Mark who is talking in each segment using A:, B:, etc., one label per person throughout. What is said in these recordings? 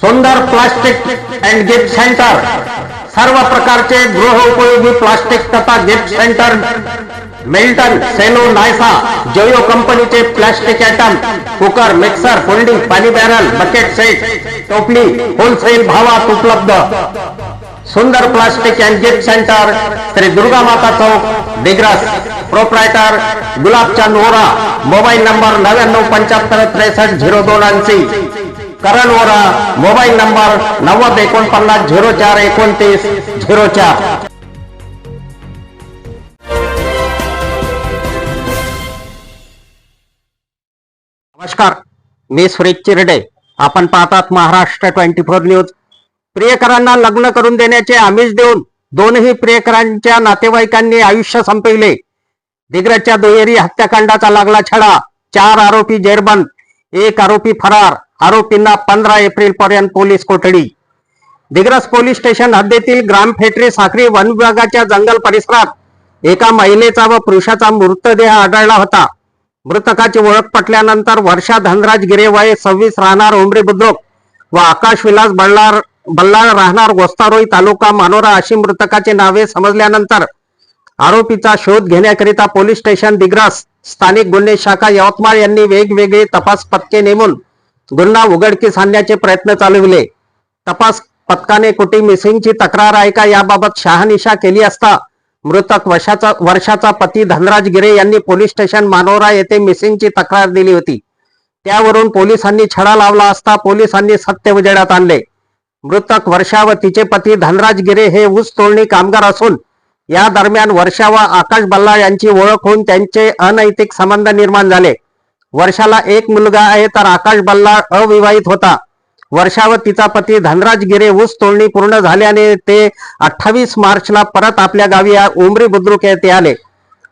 A: सुंदर plastic and gift centre सर्व प्रकारचे गृहोपयोगी प्लास्टिक तथा gift centre Milton Cello Nayasa जयो कंपनीचे plastic item cooker mixer folding पाणी बॅरल बकेट सेट टोपली होलसेल भावात उपलब्ध. सुंदर plastic and gift centre Shri Durga Mata Chowk Digras proprietor Gulabchand Ora mobile number नव्याण्णव पंच्याहत्तर त्रेसष्ट झिरो दोन ऐंशी. करण ओरा मोबाईल नंबर नव्वद एकोणपन्नास झिरो चार एकोणतीस झिरो चार. नमस्कार मी सुरेश चिरडे. आपण पाहतात महाराष्ट्र ट्वेंटी फोर न्यूज. प्रियकरांना लग्न करून देण्याचे आमिष देऊन दोनही प्रियकरांच्या नातेवाईकांनी आयुष्य संपविले. दिग्रजच्या दुहेरी हत्याकांडाचा लागला छडा चार आरोपी जेरबंद एक आरोपी फरार. आरोपींना पंधरा एप्रिल पर्यंत पोलीस कोठडी. दिग्रस पोलीस स्टेशन हद्दीतील ग्रामफेटरी साखरी वन विभागाच्या जंगल परिसरात एका महिलेचा व पुरुषाचा मृतदेह आढळला होता. मृतकाची ओळख पटल्यानंतर वर्षा धनराज गिरेवाय सव्वीस राहणार उमरी बुद्रुक व आकाश विलास बल्लार बल्लाळ राहणार गोस्तारोई तालुका मानोरा अशी मृतकाची नावे समजल्यानंतर आरोपीचा शोध घेण्याकरिता पोलीस स्टेशन दिग्रास स्थानिक गुन्हे शाखा यवतमाळ यांनी वेगवेगळी तपास पथके नेमून गुन्हा उघडकीस आणण्याचे प्रयत्न चालविले. तपास पथकाने कुठे मिसिंगची तक्रार आहे का याबाबत शहानिशा केली असता मृतक वर्षाचा वर्षाचा पती धनराज गिरे यांनी पोलीस स्टेशन मानोरा येथे मिसिंगची तक्रार दिली होती. त्यावरून पोलिसांनी छडा लावला असता पोलिसांनी सत्य उजेडात आणले. मृतक वर्षा व तिचे पती धनराज गिरे हे ऊस तोडणी कामगार असून या दरम्यान वर्षा व आकाश बल्ला यांची ओळख होऊन त्यांचे अनैतिक संबंध निर्माण झाले. वर्षाला एक मुलगा आहे तर आकाश बल्ला अविवाहित होता. वर्षा व तिचा पती धनराज गिरे ऊस तोडणी पूर्ण झाल्याने ते अठ्ठावीस मार्चला परत आपल्या गावी उमरी बुद्रुक येथे आले.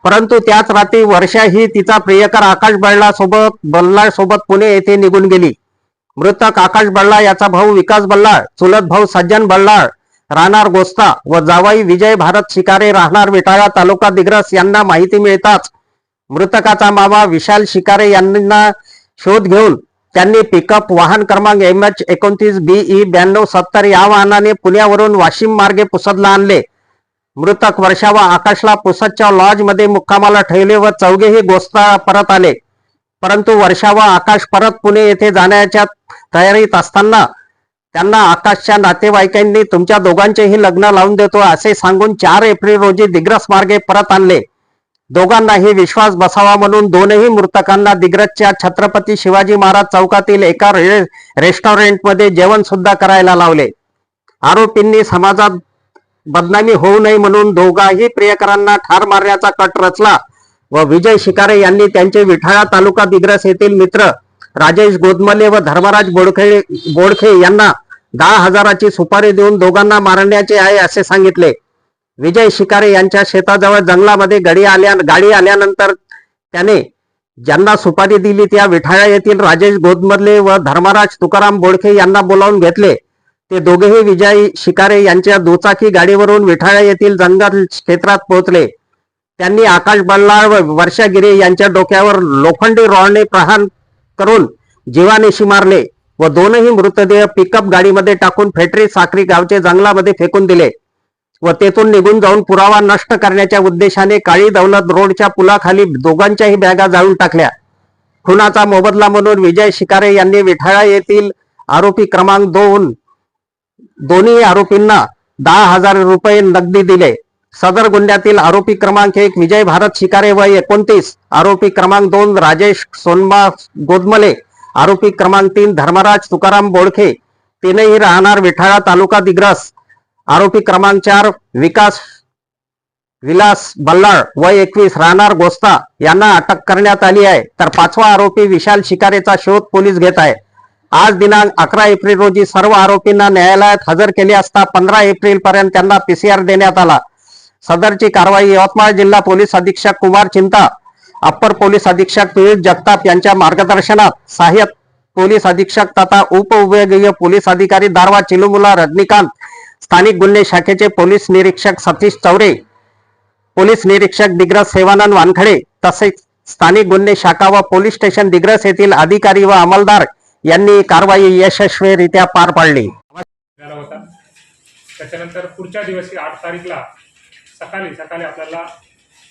A: परंतु त्याच रात्री वर्षा ही तिचा प्रियकर आकाश बल्ला सोबत बल्ला सोबत पुणे येथे निघून गेली. मृतक आकाश बल्लाळ याचा भाऊ विकास बल्लाळ चुलत भाऊ सज्जन बल्लाळ राहणार गोस्ता व जावाई विजय भारत शिकारे राहणार विटाळा तालुका दिग्रस यांना माहिती मिळताच मृतकाचा मामा विशाल शिकारे यांना शोध घेऊन त्यांनी पिकअप वाहन क्रमांक एम एच एकोणतीस बीई ब्याण्णव सत्तर या वाहनाने पुण्यावरून वाशिम मार्गे पुसदला आणले. मृतक वर्षा व आकाशला पुसदच्या लॉजमध्ये मुक्कामाला ठेवले व चौघेही गोस्ता परत आले. परंतु वर्षा व आकाश परत पुणे येथे जाण्याच्या तयारीत असताना त्यांना आकाशच्या नातेवाईकांनी तुमच्या दोघांचेही लग्न लावून देतो असे सांगून चार एप्रिल रोजी दिग्रस मार्गे परत आणले. दोघांनाही विश्वास बसावा म्हणून दोनही मृतकांना दिग्रजच्या छत्रपती शिवाजी महाराज चौकातील एका रे, रेस्टॉरंटमध्ये जेवण सुद्धा करायला लावले. आरोपींनी समाजात बदनामी होऊ नये म्हणून दोघाही प्रियकरांना ठार मारण्याचा कट रचला व विजय शिकारे यांनी त्यांचे विठाळा तालुका दिग्रस येथील मित्र राजेश गोदमले व धर्मराज बोडखे बोडखे यांना दहा हजाराची सुपारी देऊन दोघांना मारण्याचे आहे असे सांगितले. विजय शिकारे यांच्या शेताजवळ जंगलामध्ये गडी आल्या गाडी आल्यानंतर त्याने ज्यांना सुपारी दिली त्या विठाळा येथील राजेश गोदमले व धर्मराज तुकाराम बोडखे यांना बोलावून घेतले. ते दोघेही विजय शिकारे यांच्या दुचाकी गाडीवरून विठाळा येथील जंगल क्षेत्रात पोहोचले. त्यांनी आकाश बल्लाळ व वर्षा गिरे यांच्या डोक्यावर लोखंडी रॉडने प्रहार करून जीवानेशी मारले. व दोनही मृतदेह पिकअप गाडीमध्ये टाकून फेटरी साखरी गावचे जंगलामध्ये फेकून दिले. व तेथून निघून जाऊन पुरावा नष्ट करण्याच्या उद्देशाने काळी दौलत रोडच्या पुलाखाली दोघांच्याही बॅगा जाळून टाकल्या. खुनाचा मोबदला म्हणून विजय शिकारे यांनी विठाळा येथील आरोपी क्रमांक दोन दोन्ही आरोपींना दहा हजार रुपये नगदी दिले. सदर गुन्ह्यातील आरोपी क्रमांक एक विजय भारत शिकारे व एकोणतीस आरोपी क्रमांक दोन राजेश सोनबा गोदमले. आरोपी क्रमांक तीन धर्मराज तुकाराम बोडखे. तिनेही राहणार विठाळा तालुका दिग्रस. आरोपी क्रमांक चार विकास विलास बल्लाळ वय एकवीस राहणार गोस्ता. यांना अटक करण्यात आली आहे. तर पाचवा आरोपी विशाल शिकारेचा शोध पोलीस घेत आहे. आज दिनांक अकरा एप्रिल रोजी सर्व आरोपींना न्यायालयात हजर केले असता पंधरा एप्रिल पर्यंत त्यांना पीसीआर देण्यात आला. सदरची कारवाई यवतमाळ जिल्हा पोलीस अधीक्षक कुमार चिंता अप्पर पोलीस अधीक्षक पियुष जगताप यांच्या मार्गदर्शनात सहाय्यक पोलीस अधीक्षक तथा उपविभागीय पोलीस अधिकारी दारवा चिलुमुला रजनीकांत स्थानिक गुन्हे शाखेचे पोलीस निरीक्षक सतीश चौरे पोलीस निरीक्षक दिग्रस सेवानंद वानखडे तसेच स्थानिक गुन्हे शाखा व पोलीस स्टेशन दिग्रस येथील अधिकारी व अंमलदार यांनी कारवाई यशस्वीरित्या पार पाडली.
B: त्याच्यानंतर पुढच्या दिवशी आठ तारीखला सकाळी सकाळी आपल्याला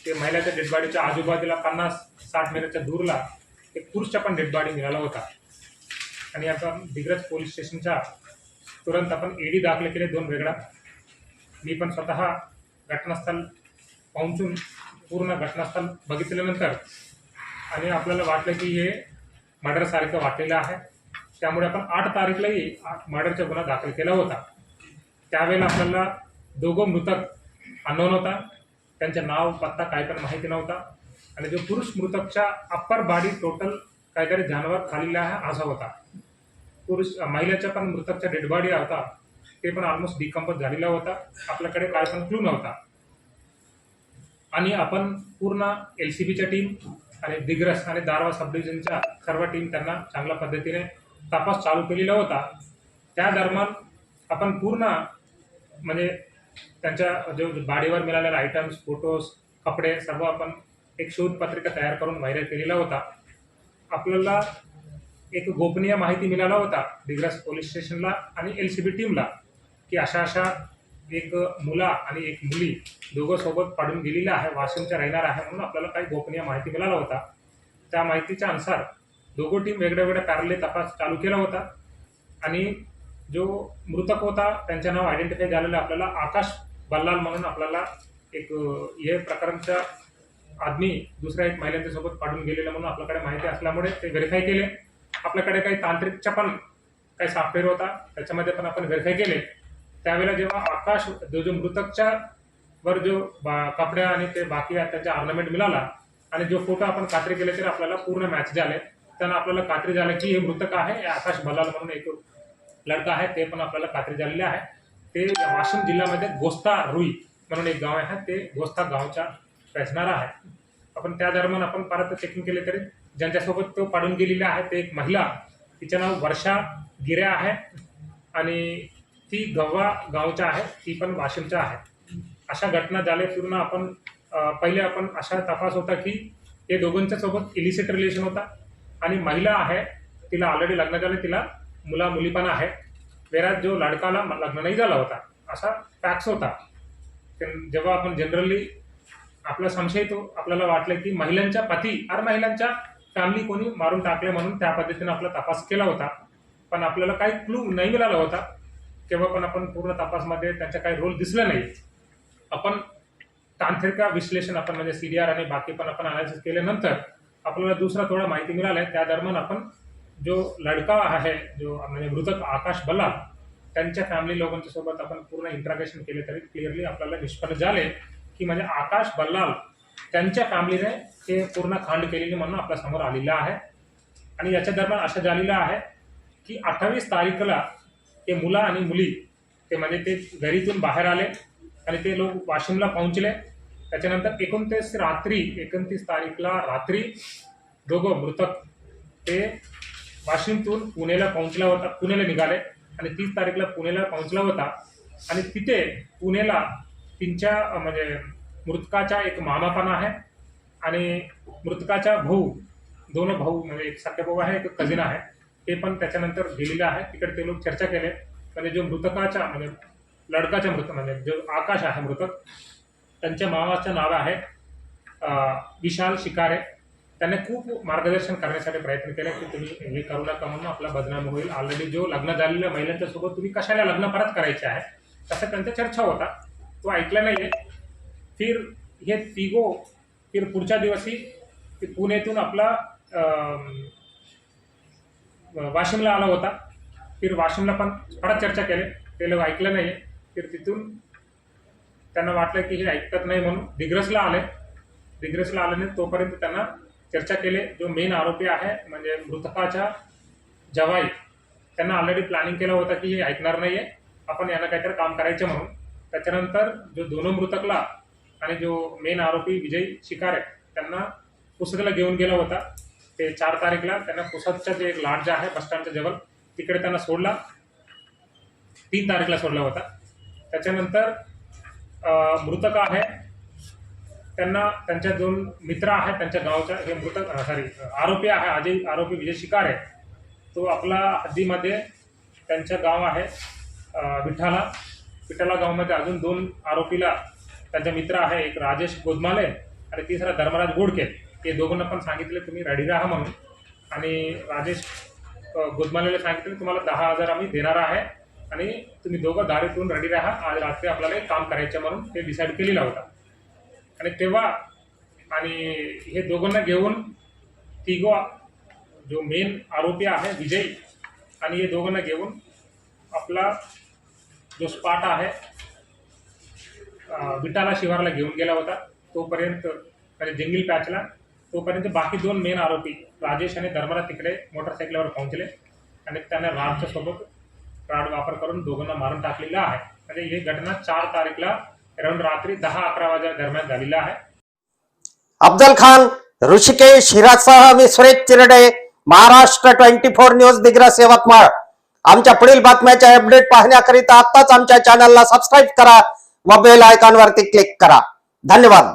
B: ते महिलाच्या डेडबॉडीच्या आजूबाजूला पन्नास साठ मीटरच्या दूरला एक पुरुषचा पण डेडबॉडी मिळाला होता. आणि आपण दिग्रज पोलीस स्टेशनच्या तुरंत आपण ईडी दाखल केले दोन वेगळा. मी पण स्वतः घटनास्थळ पोहोचून पूर्ण घटनास्थळ बघितल्यानंतर आणि आपल्याला वाटलं की हे मर्डरसारखं वाटलेलं आहे. त्यामुळे आपण आठ तारीखलाही मर्डरचा गुन्हा दाखल केला होता. त्यावेळेला आपल्याला दोघं मृतक अननोन होता. त्यांचं नाव पत्ता काय पण माहिती नव्हता. आणि जो पुरुष मृतकच्या अप्पर बॉडी टोटल काहीतरी जानवर खालीला आहे असा होता. पुरुष महिलेच्या पण मृतकच्या डेड बॉडी होता ते पण ऑलमोस्ट डिकम्पोज झालेला होता. आपल्याकडे काय पण क्लू नव्हता. आणि आपण पूर्ण एल सी बीच्या टीम आणि दिग्रस आणि दारवा सब डिव्हिजनच्या सर्व टीम त्यांना चांगल्या पद्धतीने तपास चालू केलेला होता. त्या दरम्यान आपण पूर्ण म्हणजे त्यांच्या जो बाडीवर मिळालेले आयटम्स फोटोज कपडे सर्व आपण एक शोधपत्रिका तयार करून व्हायरल केलेला होता. आपल्याला एक गोपनीय माहिती मिळाला होता दिग्रस पोलीस स्टेशनला आणि एल सी बी टीमला की अशा अशा एक मुला आणि एक मुली दोघं सोबत पाडून गेलेल्या आहे वाशिमच्या राहणार आहे म्हणून आपल्याला काही गोपनीय माहिती मिळाला होता. त्या माहितीच्या अनुसार दोघं टीम वेगळ्या वेगळ्या पॅरले तपास चालू केला होता. आणि जो मृतक होता त्यांचं नाव आयडेंटिफाय झालेलं आपल्याला. आकाश बल्लाल म्हणून आपल्याला एक हे प्रकारचा आदमी दुसऱ्या एक महिलांच्या सोबत पाडून गेलेलं म्हणून आपल्याकडे माहिती असल्यामुळे ते व्हेरीफाय केले. आपल्याकडे काही तांत्रिकचा पण काही सॉफ्टवेअर होता त्याच्यामध्ये पण आपण व्हेरीफाय केले. त्यावेळेला जेव्हा आकाश जो जो मृतकच्या वर जो बा कपड्या आणि ते बाकी त्याच्या त्याचा ऑर्नामेंट मिळाला आणि जो फोटो आपण कात्री केले तर आपल्याला पूर्ण मॅच झाले. त्यांना आपल्याला खात्री झाली की हे मृतक आहे हे आकाश बलाल म्हणून एक लडका आहे ते पण आपल्याला खात्री झालेले आहे. ते वाशिम जिल्ह्यामध्ये गोस्ता रुई म्हणून एक गाव आहे ते गोस्ता गावच्या रचणारा आहे. आपण त्या दरम्यान आपण परत चेकिंग केले तरी ज्यांच्यासोबत तो पाडून गेलेला आहे ते एक महिला तिचं नाव वर्षा गिरे आहे आणि ती गव्हा गावच्या आहे ती पण वाशिमच्या आहे. अशा घटना झाल्या पूर्ण आपण पहिले आपण अशा तपास होता की हे दोघांच्या सोबत इलिसिट रिलेशन होता आणि महिला आहे तिला ऑलरेडी लग्न झाले तिला मुला मुलीपणा आहे. वेरात जो लडकाला लग्न नाही झाला होता असा टॅक्स होता. जेव्हा आपण जनरली आपला संशय येतो आपल्याला वाटलं की महिलांच्या पती और महिलांच्या फॅमिली कोणी मारून टाकले म्हणून त्या पद्धतीने आपला तपास केला होता. पण आपल्याला काही क्लू नाही मिळाला होता. केव्हा पण आपण पूर्ण तपासमध्ये त्यांचा काही रोल दिसला नाही. आपण तांत्रिक विश्लेषण आपण म्हणजे सी डी आर आणि बाकी पण आपण अनालिसिस केल्यानंतर आपल्याला दुसरा थोडा माहिती मिळाला त्या दरम्यान आपण जो लडका आहे जो म्हणजे मृतक आकाश बल्लाल त्यांच्या फॅमिली लोकांच्या सोबत आपण पूर्ण इंटरॅक्शन केले तरी क्लिअरली आपल्याला निष्पन्न झाले की म्हणजे आकाश बल्लाल त्यांच्या फॅमिलीने ते पूर्ण खांड केलेली म्हणून आपल्यासमोर आलेलं आहे. आणि याच्या दरम्यान असं झालेलं आहे की अठ्ठावीस तारीखला ते मुला आणि मुली ते म्हणजे ते घरीतून बाहेर आले आणि ते लोक वाशिमला पोहोचले. त्याच्यानंतर एकोणतीस रात्री एकोणतीस तारीखला रात्री दोघं मृतक ते वाशिमतून पुणेला पोहोचला होता पुणेला निघाले. आणि तीस तारीखला पुणेला पोहोचला होता. आणि तिथे पुणेला त्यांच्या म्हणजे मृतकाचा एक मामा पण आहे. आणि मृतकाचा भाऊ दोन भाऊ म्हणजे एक सख्या भाऊ आहे एक कझिन आहे. ते पण त्याच्यानंतर गेलेले आहे. तिकडे ते लोक चर्चा केले. म्हणजे जो मृतकाचा म्हणजे लडकाचा मृत म्हणजे जो आकाश आहे मृतक त्यांच्या मामाचं नाव आहे विशाल शिकारे. त्यांना खूप मार्गदर्शन करण्यासाठी प्रयत्न केले की तुम्ही हे करू नका म्हणून आपला बदनाम होईल. ऑलरेडी जो लग्न झालेल्या महिलांच्या सोबत तुम्ही कशाला लग्न परत करायचे आहे? तसं त्यांचा चर्चा होता. तो ऐकला नाहीये. फिर हे तिघो फिर पुढच्या दिवशी पुणेतून पुण्यातून आपला वाशिमला आला होता. फिर वाशिमला पण परत चर्चा केले. ते लोक ऐकलं नाही फिर तिथून त्यांना वाटलं की हे ऐकत नाही म्हणून दिग्रसला आले. दिग्रसला आल्याने तोपर्यंत त्यांना चर्चा केले. जो मेन आरोपी आहे म्हणजे मृतकाच्या जवाई त्यांना ऑलरेडी प्लॅनिंग केलं होतं की हे ऐकणार नाही आहे आपण यांना काहीतरी काम करायचं म्हणून. त्याच्यानंतर जो दोन मृतकला आणि जो मेन आरोपी विजय शिकारे त्यांना पुसदला घेऊन गेला होता. ते चार तारीखला त्यांना पुसदच्या जे एक लाट जे आहे बसस्टँडच्या जवळ तिकडे त्यांना सोडला. तीन तारीखला सोडला होता. त्याच्यानंतर मृतक आहे त्यांना त्यांच्या दोन मित्र आहेत त्यांच्या गावच्या हे मृतक सॉरी आरोपी आहे अजय आरोपी विजय शिकार. आहे तो आपला हद्दीमध्ये त्यांचं गाव आहे विठ्ठाला. विठाला विठाला अजून दोन आरोपीला त्यांचा मित्र आहे एक राजेश गोदमाले आणि तिसरा धर्मराज गोडके हे दोघांना पण सांगितले तुम्ही रेडी राहा म्हणून. आणि राजेश गोदमालेला सांगितले तुम्हाला दहा हजार आम्ही देणार आहे आणि तुम्ही दोघं दारीतून रेडी राहा. आज रात्री आपल्याला एक काम करायचं म्हणून ते डिसाईड केलेला होता. आणि तेव्हा आणि हे दोघांना घेऊन तिघो जो मेन आरोपी आहे विजय आणि हे दोघांना घेऊन आपला जो स्पाट आहे विटाला शिवारला घेऊन गेला होता. तोपर्यंत म्हणजे जंगल पॅचला तोपर्यंत बाकी दोन मेन आरोपी राजेश आणि धर्मराज तिकडे मोटरसायकलवर पोहोचले. आणि त्यांना राडच्या सोबत राड वापर करून दोघांना मारून टाकलेला आहे. म्हणजे ही घटना चार तारीखला अराउंड रात्री दहा अकरा वाजा दरम्यान झालेला आहे.
A: अफजल खान ऋषिकेश हिरासह मी Suresh Chirde Maharashtra twenty four news Digras Yavatmal. आमच्या पुढील बातम्याचे अपडेट पाहण्याकरिता आताच आमच्या चॅनलला सबस्क्राईब करा व बेल आयकॉनवरती क्लिक करा. धन्यवाद.